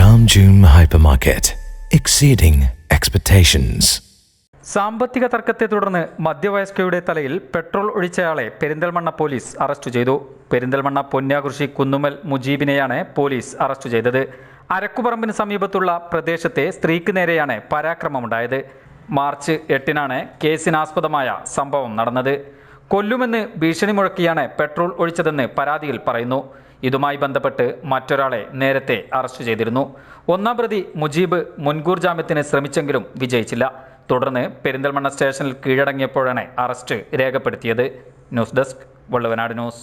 Jam hyper market exceeding expectations സാമ്പത്തിക തർക്കത്തെ തുടർന്ന് മധ്യവയസ്കയുടെ തലയിൽ പെട്രോൾ ഒഴിച്ചയാളെ പെരിന്തൽമണ്ണ പോലീസ് അറസ്റ്റ് ചെയ്തു. പെരിന്തൽമണ്ണ പൊന്നാകൃഷി കുന്നുമൽ മുജീബിനെയാണ് പോലീസ് അറസ്റ്റ് ചെയ്തത്. അരക്കുപറമ്പിന് സമീപത്തുള്ള പ്രദേശത്തെ സ്ത്രീക്ക് നേരെയാണ് പരാക്രമമുണ്ടായത്. മാർച്ച് എട്ടിനാണ് കേസിനാസ്പദമായ സംഭവം നടന്നത്. കൊല്ലുമെന്ന് ഭീഷണി മുഴക്കിയാണ് പെട്രോൾ ഒഴിച്ചതെന്ന് പരാതിയിൽ പറയുന്നു. ഇതുമായി ബന്ധപ്പെട്ട് മറ്റൊരാളെ നേരത്തെ അറസ്റ്റ് ചെയ്തിരുന്നു. ഒന്നാം പ്രതി മുജീബ് മുൻകൂർ ജാമ്യത്തിന് ശ്രമിച്ചെങ്കിലും വിജയിച്ചില്ല. തുടർന്ന് പെരിന്തൽമണ്ണ സ്റ്റേഷനിൽ കീഴടങ്ങിയപ്പോഴാണ് അറസ്റ്റ് രേഖപ്പെടുത്തിയത്. News desk Valluvanad news.